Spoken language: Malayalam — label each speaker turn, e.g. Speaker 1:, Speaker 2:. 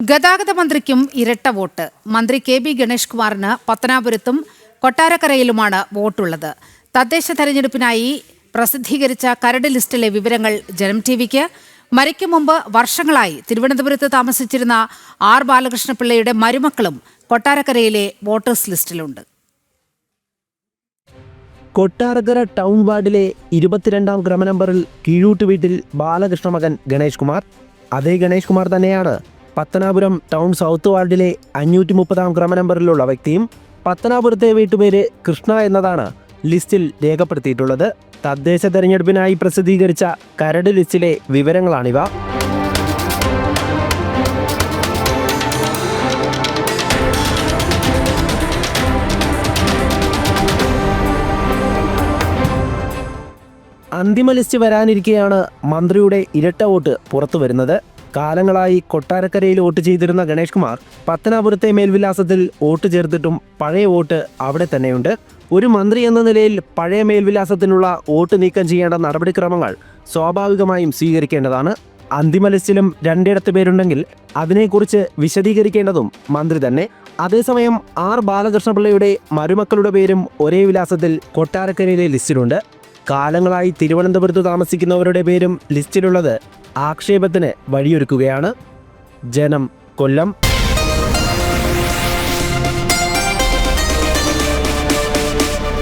Speaker 1: ഗതാഗത മന്ത്രിക്കും ഇരട്ട വോട്ട്. മന്ത്രി കെ ബി ഗണേഷ് കുമാറിന് പത്തനാപുരത്തും കൊട്ടാരക്കരയിലുമാണ് വോട്ടുള്ളത്. തദ്ദേശ തെരഞ്ഞെടുപ്പിനായി പ്രസിദ്ധീകരിച്ച കരട് ലിസ്റ്റിലെ വിവരങ്ങൾ ജനം ടി വിക്ക് മരിക്കും മുമ്പ് വർഷങ്ങളായി തിരുവനന്തപുരത്ത് താമസിച്ചിരുന്ന ആർ ബാലകൃഷ്ണപിള്ളയുടെ മരുമക്കളും കൊട്ടാരക്കരയിലെ വോട്ടേഴ്സ് ലിസ്റ്റിലുണ്ട്.
Speaker 2: കൊട്ടാരക്കര ടൗൺ വാർഡിലെ ഇരുപത്തിരണ്ടാം ക്രമനമ്പറിൽ കീഴൂട്ട് വീട്ടിൽ ബാലകൃഷ്ണ മകൻ ഗണേഷ് കുമാർ. അതേ ഗണേഷ് കുമാർ തന്നെയാണ് പത്തനാപുരം ടൗൺ സൗത്ത് വാർഡിലെ അഞ്ഞൂറ്റി മുപ്പതാം ക്രമ നമ്പറിലുള്ള വ്യക്തിയും പത്തനാപുരത്തെ വീട്ടുപേര് കൃഷ്ണ എന്നതാണ് ലിസ്റ്റിൽ രേഖപ്പെടുത്തിയിട്ടുള്ളത്. തദ്ദേശ തെരഞ്ഞെടുപ്പിനായി പ്രസിദ്ധീകരിച്ച കരട് ലിസ്റ്റിലെ വിവരങ്ങളാണിവ. അന്തിമ ലിസ്റ്റ് വരാനിരിക്കെയാണ് മന്ത്രിയുടെ ഇരട്ട വോട്ട് പുറത്തു വരുന്നത് കാലങ്ങളായി കൊട്ടാരക്കരയിൽ വോട്ട് ചെയ്തിരുന്ന ഗണേഷ് കുമാർ പത്തനാപുരത്തെ മേൽവിലാസത്തിൽ വോട്ട് ചേർത്തിട്ടും പഴയ വോട്ട് അവിടെ തന്നെയുണ്ട്. ഒരു മന്ത്രി എന്ന നിലയിൽ പഴയ മേൽവിലാസത്തിനുള്ള വോട്ട് നീക്കം ചെയ്യേണ്ട നടപടിക്രമങ്ങൾ സ്വാഭാവികമായും സ്വീകരിക്കേണ്ടതാണ്. അന്തിമ ലിസ്റ്റിലും രണ്ടിടത്ത് പേരുണ്ടെങ്കിൽ അതിനെക്കുറിച്ച് വിശദീകരിക്കേണ്ടതും മന്ത്രി തന്നെ. അതേസമയം ആർ ബാലകൃഷ്ണപിള്ളയുടെ മരുമക്കളുടെ പേരും ഒരേ വിലാസത്തിൽ കൊട്ടാരക്കരയിലെ ലിസ്റ്റിലുണ്ട്. കാലങ്ങളായി തിരുവനന്തപുരത്ത് താമസിക്കുന്നവരുടെ പേരും ലിസ്റ്റിലുള്ളത് ആക്ഷേപത്തിന് വഴിയൊരുക്കുകയാണ്. ജനം കൊല്ലം.